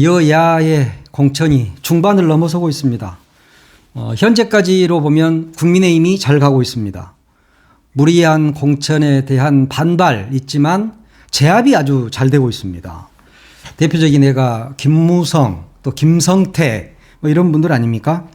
여야의 공천이 중반을 넘어서고 있습니다. 어, 현재까지로 보면 국민의힘이 잘 가고 있습니다. 무리한 공천에 대한 반발 있지만 제압이 아주 잘 되고 있습니다. 대표적인 애가 김무성, 또 김성태 뭐 이런 분들 아닙니까?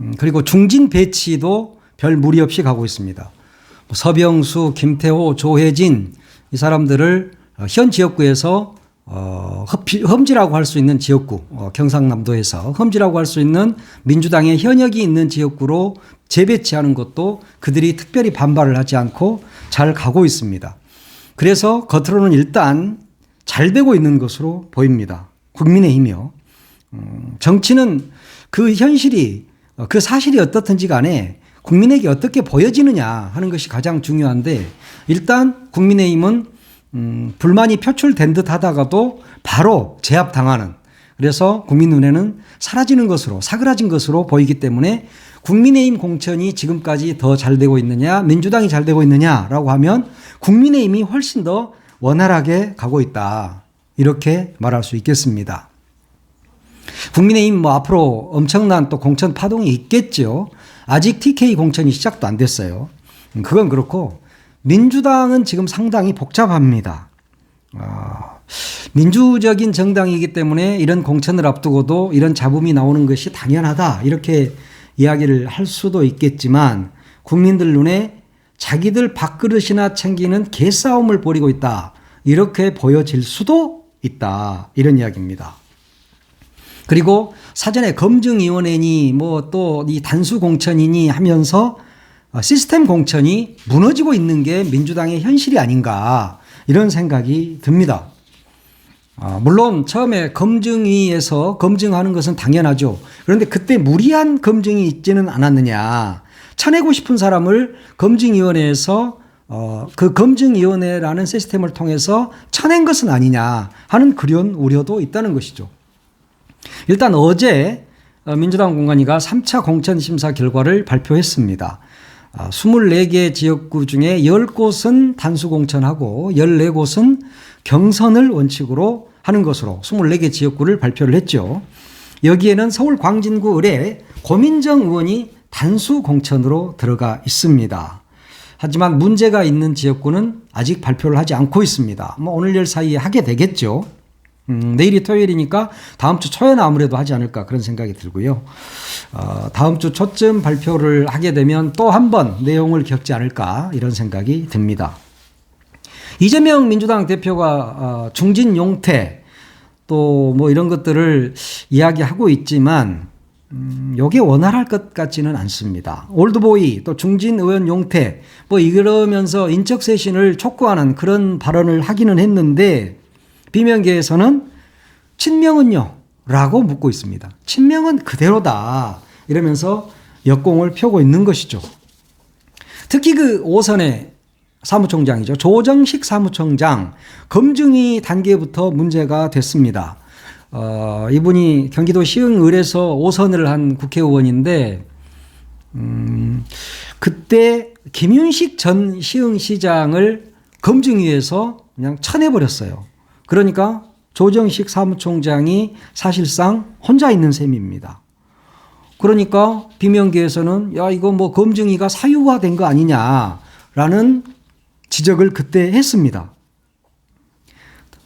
음, 그리고 중진 배치도 별 무리 없이 가고 있습니다. 뭐 서병수, 김태호, 조혜진 이 사람들을 어, 현 지역구에서 어, 험지라고 할 수 있는 지역구, 어, 경상남도에서 험지라고 할 수 있는 민주당의 현역이 있는 지역구로 재배치하는 것도 그들이 특별히 반발을 하지 않고 잘 가고 있습니다. 그래서 겉으로는 일단 잘 되고 있는 것으로 보입니다. 국민의힘이요. 음, 정치는 그 현실이 어, 그 사실이 어떻든지 간에 국민에게 어떻게 보여지느냐 하는 것이 가장 중요한데 일단 국민의힘은 음, 불만이 표출된 듯 하다가도 바로 제압당하는 그래서 국민 눈에는 사라지는 것으로 사그라진 것으로 보이기 때문에 국민의힘 공천이 지금까지 더 잘 되고 있느냐 민주당이 잘 되고 있느냐라고 하면 국민의힘이 훨씬 더 원활하게 가고 있다 이렇게 말할 수 있겠습니다. 국민의힘 뭐 앞으로 엄청난 또 공천 파동이 있겠죠. 아직 TK 공천이 시작도 안 됐어요. 음, 그건 그렇고 민주당은 지금 상당히 복잡합니다. 어, 민주적인 정당이기 때문에 이런 공천을 앞두고도 이런 잡음이 나오는 것이 당연하다. 이렇게 이야기를 할 수도 있겠지만 국민들 눈에 자기들 밥그릇이나 챙기는 개싸움을 벌이고 있다. 이렇게 보여질 수도 있다. 이런 이야기입니다. 그리고 사전에 검증위원회니 뭐 또 이 단수 공천이니 하면서 어, 시스템 공천이 무너지고 있는 게 민주당의 현실이 아닌가 이런 생각이 듭니다. 아, 물론 처음에 검증위에서 검증하는 것은 당연하죠. 그런데 그때 무리한 검증이 있지는 않았느냐. 쳐내고 싶은 사람을 검증위원회에서 어, 그 검증위원회라는 시스템을 통해서 쳐낸 것은 아니냐 하는 그런 우려도 있다는 것이죠. 일단 어제 어, 민주당 공관위가 3차 공천 심사 결과를 발표했습니다. 24개 아, 지역구 중에 10곳은 단수 공천하고 14곳은 경선을 원칙으로 하는 것으로 24개 지역구를 발표를 했죠. 여기에는 서울 광진구 을에 고민정 의원이 단수 공천으로 들어가 있습니다. 하지만 문제가 있는 지역구는 아직 발표를 하지 않고 있습니다. 뭐 오늘 열 사이에 하게 되겠죠. 음, 내일이 토요일이니까 다음 주 초에는 아무래도 하지 않을까 그런 생각이 들고요. 어, 다음 주 초쯤 발표를 하게 되면 또 한 번 내용을 겪지 않을까 이런 생각이 듭니다. 이재명 민주당 대표가 어, 중진 용태 또 뭐 이런 것들을 이야기하고 있지만 음, 요게 원활할 것 같지는 않습니다. 올드보이 또 중진 의원 용태 뭐 이러면서 인적 쇄신을 촉구하는 그런 발언을 하기는 했는데 비명계에서는 친명은요? 라고 묻고 있습니다. 친명은 그대로다. 이러면서 역공을 펴고 있는 것이죠. 특히 그 오선의 사무총장이죠. 조정식 사무총장 검증이 단계부터 문제가 됐습니다. 어, 이분이 경기도 시흥을에서 오선을 한 국회의원인데 음, 그때 김윤식 전 시흥시장을 검증위에서 그냥 쳐내버렸어요. 그러니까 조정식 사무총장이 사실상 혼자 있는 셈입니다. 그러니까 비명계에서는 야 이거 뭐 검증위가 사유화된 거 아니냐라는 지적을 그때 했습니다.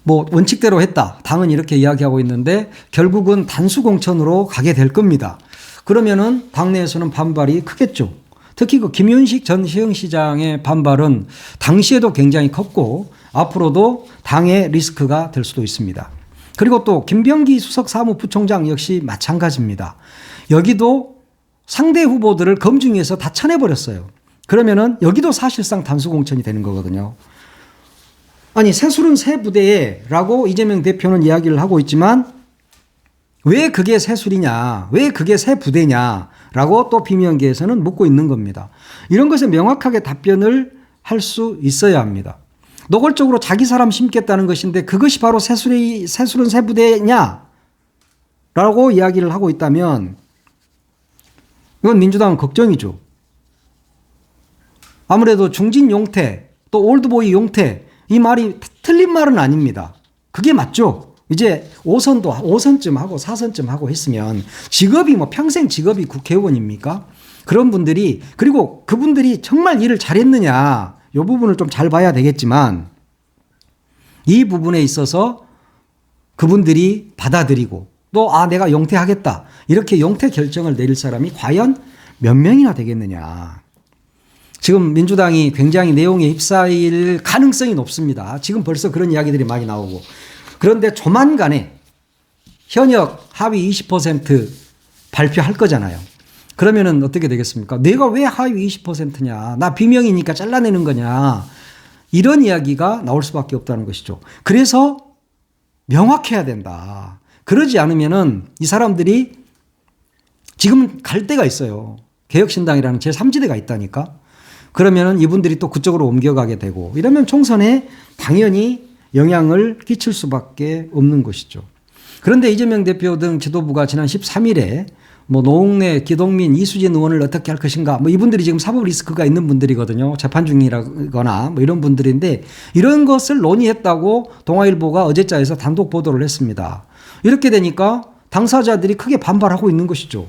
뭐 원칙대로 했다. 당은 이렇게 이야기하고 있는데 결국은 단수 공천으로 가게 될 겁니다. 그러면은 당내에서는 반발이 크겠죠. 특히 그 김윤식 전 시흥시장의 반발은 당시에도 굉장히 컸고 앞으로도 당의 리스크가 될 수도 있습니다. 그리고 또 김병기 수석 사무부총장 역시 마찬가지입니다. 여기도 상대 후보들을 검증해서 다 쳐내버렸어요. 그러면은 여기도 사실상 단수 공천이 되는 거거든요. 아니, 새술은 새 부대에 라고 이재명 대표는 이야기를 하고 있지만 왜 그게 새술이냐, 왜 그게 새 부대냐 라고 또 비명계에서는 묻고 있는 겁니다. 이런 것에 명확하게 답변을 할 수 있어야 합니다. 노골적으로 자기 사람 심겠다는 것인데 그것이 바로 새술이, 새술은 새부대냐? 라고 이야기를 하고 있다면 이건 민주당은 걱정이죠. 아무래도 중진 용태 또 올드보이 용태 이 말이 틀린 말은 아닙니다. 그게 맞죠. 이제 5선도 5선쯤 하고 4선쯤 하고 했으면 직업이 뭐 평생 직업이 국회의원입니까? 그런 분들이 그리고 그분들이 정말 일을 잘했느냐 이 부분을 좀 잘 봐야 되겠지만 이 부분에 있어서 그분들이 받아들이고 또 아 내가 용퇴하겠다. 이렇게 용퇴 결정을 내릴 사람이 과연 몇 명이나 되겠느냐. 지금 민주당이 굉장히 내용에 휩싸일 가능성이 높습니다. 지금 벌써 그런 이야기들이 많이 나오고. 그런데 조만간에 현역 하위 20% 발표할 거잖아요 그러면은 어떻게 되겠습니까 내가 왜 하위 20%냐 나 비명이니까 잘라내는 거냐 이런 이야기가 나올 수밖에 없다는 것이죠. 그래서 명확해야 된다. 그러지 않으면은 이 사람들이 지금 갈 데가 있어요. 개혁신당이라는 제3지대가 있다니까. 그러면은 이분들이 또 그쪽으로 옮겨가게 되고 이러면 총선에 당연히 영향을 끼칠 수밖에 없는 것이죠. 그런데 이재명 대표 등 지도부가 지난 13일에 뭐 노웅래, 기동민, 이수진 의원을 어떻게 할 것인가 뭐 이분들이 지금 사법 리스크가 있는 분들이거든요. 재판 중이라거나 뭐 이런 분들인데 이런 것을 논의했다고 동아일보가 어제자에서 단독 보도를 했습니다. 이렇게 되니까 당사자들이 크게 반발하고 있는 것이죠.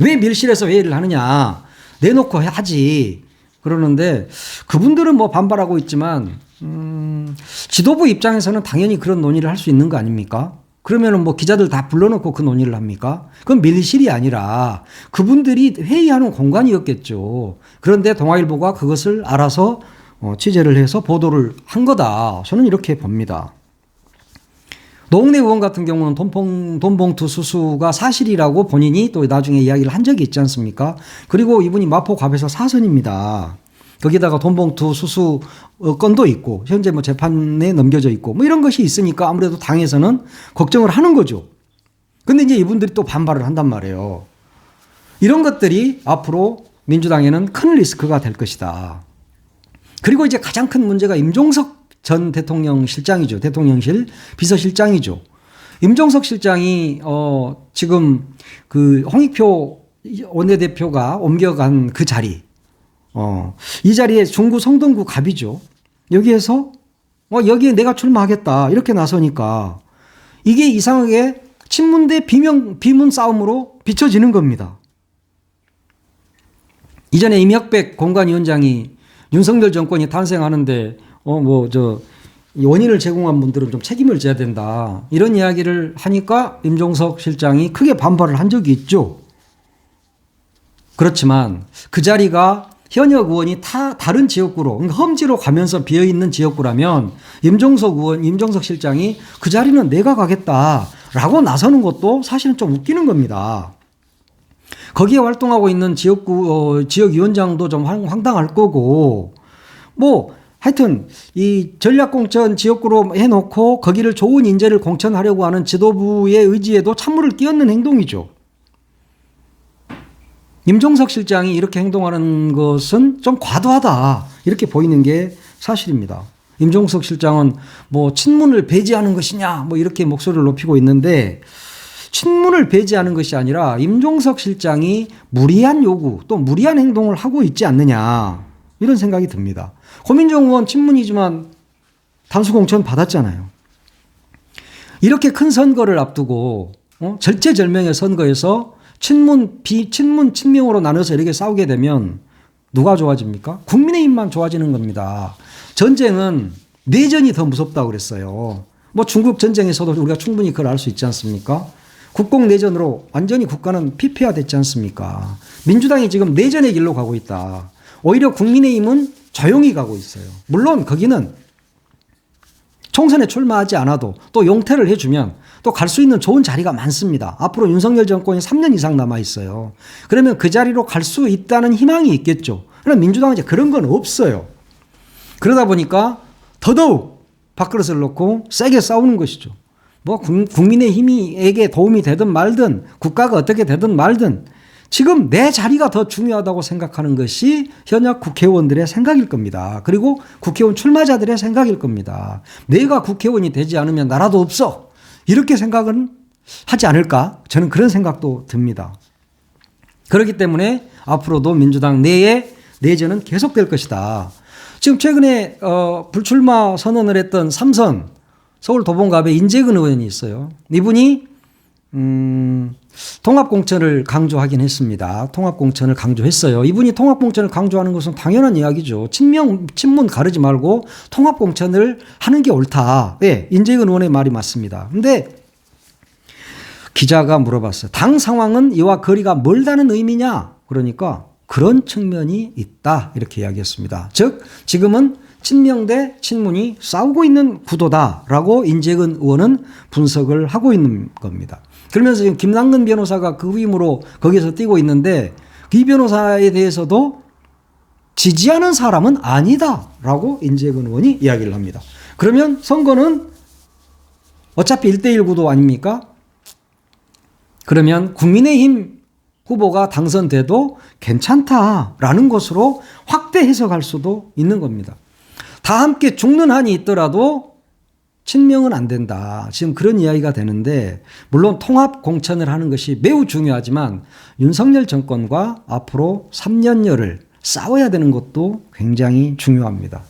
왜 밀실에서 회의를 하느냐. 내놓고 하지. 그러는데 그분들은 뭐 반발하고 있지만 음, 지도부 입장에서는 당연히 그런 논의를 할 수 있는 거 아닙니까? 그러면은 뭐 기자들 다 불러놓고 그 논의를 합니까? 그건 밀실이 아니라 그분들이 회의하는 공간이었겠죠. 그런데 동아일보가 그것을 알아서 어, 취재를 해서 보도를 한 거다. 저는 이렇게 봅니다. 노웅래 의원 같은 경우는 돈봉, 돈봉투 수수가 사실이라고 본인이 또 나중에 이야기를 한 적이 있지 않습니까? 그리고 이분이 마포갑에서 사선입니다. 거기다가 돈봉투 수수 어, 건도 있고 현재 뭐 재판에 넘겨져 있고 뭐 이런 것이 있으니까 아무래도 당에서는 걱정을 하는 거죠. 근데 이제 이분들이 또 반발을 한단 말이에요. 이런 것들이 앞으로 민주당에는 큰 리스크가 될 것이다. 그리고 이제 가장 큰 문제가 임종석 전 대통령 실장이죠. 대통령실 비서실장이죠. 임종석 실장이 어 지금 그 홍익표 원내대표가 옮겨간 그 자리 어, 이 자리에 중구 성동구 갑이죠. 여기에서 어, 여기에 내가 출마하겠다 이렇게 나서니까 이게 이상하게 친문 대 비명 비문 싸움으로 비춰지는 겁니다. 이전에 임혁백 공관위원장이 윤석열 정권이 탄생하는데 어 뭐 저 원인을 제공한 분들은 좀 책임을 져야 된다 이런 이야기를 하니까 임종석 실장이 크게 반발을 한 적이 있죠. 그렇지만 그 자리가 현역 의원이 타 다른 지역구로 그러니까 험지로 가면서 비어 있는 지역구라면 임종석 의원, 임종석 실장이 그 자리는 내가 가겠다라고 나서는 것도 사실은 좀 웃기는 겁니다. 거기에 활동하고 있는 지역구 어, 지역위원장도 좀 황당할 거고 뭐 하여튼 이 전략공천 지역구로 해놓고 거기를 좋은 인재를 공천하려고 하는 지도부의 의지에도 찬물을 끼얹는 행동이죠. 임종석 실장이 이렇게 행동하는 것은 좀 과도하다. 이렇게 보이는 게 사실입니다. 임종석 실장은 뭐 친문을 배제하는 것이냐 뭐 이렇게 목소리를 높이고 있는데 친문을 배제하는 것이 아니라 임종석 실장이 무리한 요구 또 무리한 행동을 하고 있지 않느냐 이런 생각이 듭니다. 고민정 의원 친문이지만 단수공천 받았잖아요. 이렇게 큰 선거를 앞두고 어? 절체절명의 선거에서 친문, 비 친문, 친명으로 나눠서 이렇게 싸우게 되면 누가 좋아집니까? 국민의힘만 좋아지는 겁니다. 전쟁은 내전이 더 무섭다고 그랬어요. 뭐 중국 전쟁에서도 우리가 충분히 그걸 알 수 있지 않습니까? 국공 내전으로 완전히 국가는 피폐화됐지 않습니까? 민주당이 지금 내전의 길로 가고 있다. 오히려 국민의힘은 조용히 가고 있어요. 물론 거기는 총선에 출마하지 않아도 또 용퇴를 해주면 또 갈 수 있는 좋은 자리가 많습니다. 앞으로 윤석열 정권이 3년 이상 남아 있어요. 그러면 그 자리로 갈 수 있다는 희망이 있겠죠. 그럼 민주당은 이제 그런 건 없어요. 그러다 보니까 더더욱 밥그릇을 놓고 세게 싸우는 것이죠. 뭐 국민의 힘이에게 도움이 되든 말든 국가가 어떻게 되든 말든 지금 내 자리가 더 중요하다고 생각하는 것이 현역 국회의원들의 생각일 겁니다. 그리고 국회의원 출마자들의 생각일 겁니다. 내가 국회의원이 되지 않으면 나라도 없어. 이렇게 생각은 하지 않을까? 저는 그런 생각도 듭니다. 그렇기 때문에 앞으로도 민주당 내에 내전은 계속될 것이다. 지금 최근에 어, 불출마 선언을 했던 삼선 서울 도봉갑에 인재근 의원이 있어요. 이분이 음, 통합공천을 강조하긴 했습니다. 통합공천을 강조했어요. 이분이 통합공천을 강조하는 것은 당연한 이야기죠. 친명, 친문 가르지 말고 통합공천을 하는 게 옳다. 예, 인재근 의원의 말이 맞습니다. 근데 기자가 물어봤어요. 당 상황은 이와 거리가 멀다는 의미냐? 그러니까 그런 측면이 있다. 이렇게 이야기했습니다. 즉, 지금은 친명 대 친문이 싸우고 있는 구도다라고 인재근 의원은 분석을 하고 있는 겁니다. 그러면서 지금 김남근 변호사가 그 후임으로 거기서 뛰고 있는데 이 변호사에 대해서도 지지하는 사람은 아니다라고 인재근 의원이 이야기를 합니다. 그러면 선거는 어차피 1대1 구도 아닙니까? 그러면 국민의힘 후보가 당선돼도 괜찮다라는 것으로 확대 해석할 수도 있는 겁니다. 다 함께 죽는 한이 있더라도 친명은 안 된다. 지금 그런 이야기가 되는데, 물론 통합 공천을 하는 것이 매우 중요하지만, 윤석열 정권과 앞으로 3년여를 싸워야 되는 것도 굉장히 중요합니다.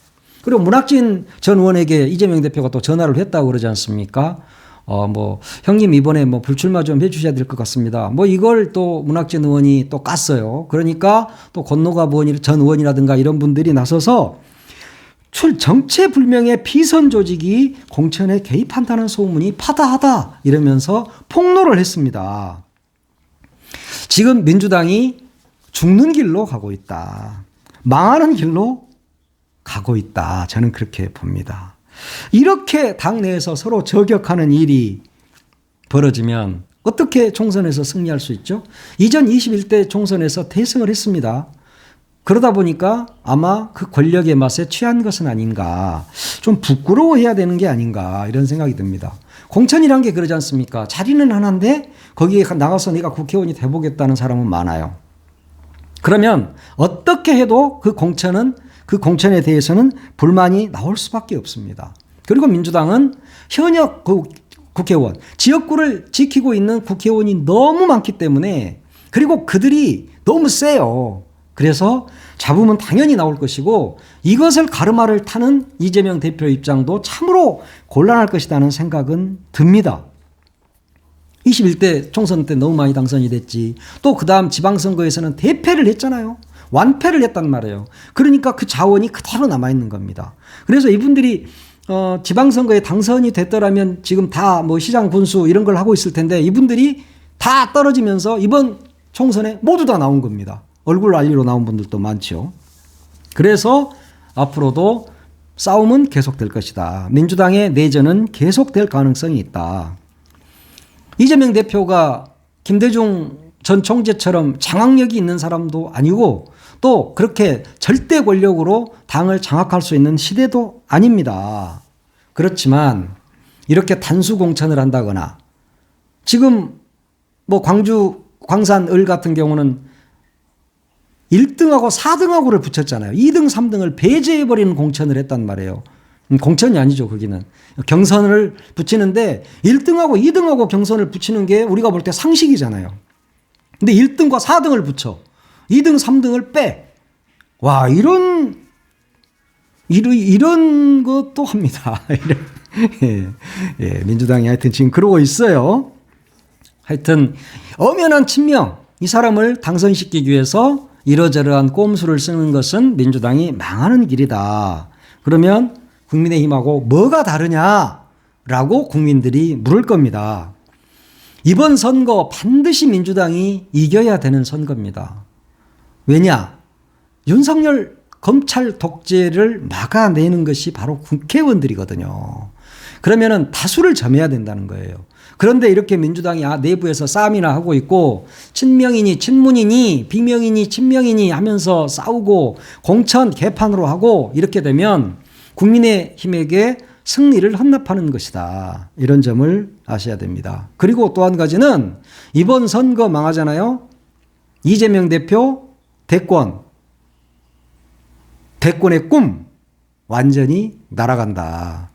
그리고 문학진 전 의원에게 이재명 대표가 또 전화를 했다고 그러지 않습니까? 어, 뭐, 형님 이번에 뭐 불출마 좀 해주셔야 될 것 같습니다. 뭐 이걸 또 문학진 의원이 또 깠어요. 그러니까 또 건노갑 의원, 전 의원이라든가 이런 분들이 나서서 출 정체불명의 비선 조직이 공천에 개입한다는 소문이 파다하다 이러면서 폭로를 했습니다. 지금 민주당이 죽는 길로 가고 있다. 망하는 길로 가고 있다. 저는 그렇게 봅니다. 이렇게 당내에서 서로 저격하는 일이 벌어지면 어떻게 총선에서 승리할 수 있죠? 이전 21대 총선에서 대승을 했습니다. 그러다 보니까 아마 그 권력의 맛에 취한 것은 아닌가. 좀 부끄러워해야 되는 게 아닌가. 이런 생각이 듭니다. 공천이란 게 그러지 않습니까? 자리는 하나인데 거기에 나가서 내가 국회의원이 돼보겠다는 사람은 많아요. 그러면 어떻게 해도 그 공천은 그 공천에 대해서는 불만이 나올 수밖에 없습니다. 그리고 민주당은 현역 그 국회의원, 지역구를 지키고 있는 국회의원이 너무 많기 때문에 그리고 그들이 너무 세요. 그래서 잡으면 당연히 나올 것이고 이것을 가르마를 타는 이재명 대표 입장도 참으로 곤란할 것이라는 생각은 듭니다. 21대 총선 때 너무 많이 당선이 됐지. 또 그 다음 지방선거에서는 대패를 했잖아요. 완패를 했단 말이에요. 그러니까 그 자원이 그대로 남아있는 겁니다. 그래서 이분들이 어, 지방선거에 당선이 됐더라면 지금 다 뭐 시장 군수 이런 걸 하고 있을 텐데 이분들이 다 떨어지면서 이번 총선에 모두 다 나온 겁니다. 얼굴 알리로 나온 분들도 많죠. 그래서 앞으로도 싸움은 계속될 것이다. 민주당의 내전은 계속될 가능성이 있다. 이재명 대표가 김대중 전 총재처럼 장악력이 있는 사람도 아니고 또 그렇게 절대 권력으로 당을 장악할 수 있는 시대도 아닙니다. 그렇지만 이렇게 단수 공천을 한다거나 지금 뭐 광주 광산 을 같은 경우는 1등하고 4등하고를 붙였잖아요. 2등, 3등을 배제해버리는 공천을 했단 말이에요. 음, 공천이 아니죠, 거기는. 경선을 붙이는데 1등하고 2등하고 경선을 붙이는 게 우리가 볼 때 상식이잖아요. 근데 1등과 4등을 붙여. 2등, 3등을 빼. 와, 이런, 이런, 이런 것도 합니다. 예, 예, 민주당이 하여튼 지금 그러고 있어요. 하여튼, 엄연한 친명, 이 사람을 당선시키기 위해서 이러저러한 꼼수를 쓰는 것은 민주당이 망하는 길이다. 그러면 국민의힘하고 뭐가 다르냐라고 국민들이 물을 겁니다. 이번 선거 반드시 민주당이 이겨야 되는 선거입니다. 왜냐? 윤석열 검찰 독재를 막아내는 것이 바로 국회의원들이거든요. 그러면은 다수를 점해야 된다는 거예요. 그런데 이렇게 민주당이 아, 내부에서 싸움이나 하고 있고 친명이니 친문이니 비명이니 친명이니 하면서 싸우고 공천 개판으로 하고 이렇게 되면 국민의힘에게 승리를 헌납하는 것이다. 이런 점을 아셔야 됩니다. 그리고 또 한 가지는 이번 선거 망하잖아요. 이재명 대표 대권 대권의 꿈 완전히 날아간다.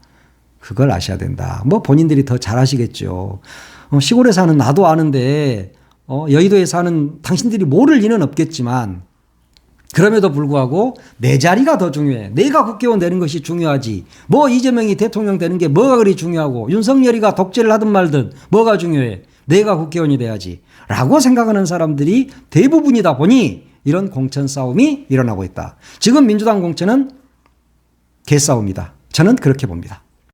그걸 아셔야 된다. 뭐 본인들이 더 잘 아시겠죠. 어, 시골에 사는 나도 아는데 어, 여의도에 사는 당신들이 모를 리는 없겠지만 그럼에도 불구하고 내 자리가 더 중요해. 내가 국회의원 되는 것이 중요하지. 뭐 이재명이 대통령 되는 게 뭐가 그리 중요하고 윤석열이가 독재를 하든 말든 뭐가 중요해. 내가 국회의원이 돼야지. 라고 생각하는 사람들이 대부분이다 보니 이런 공천 싸움이 일어나고 있다. 지금 민주당 공천은 개싸움이다. 저는 그렇게 봅니다.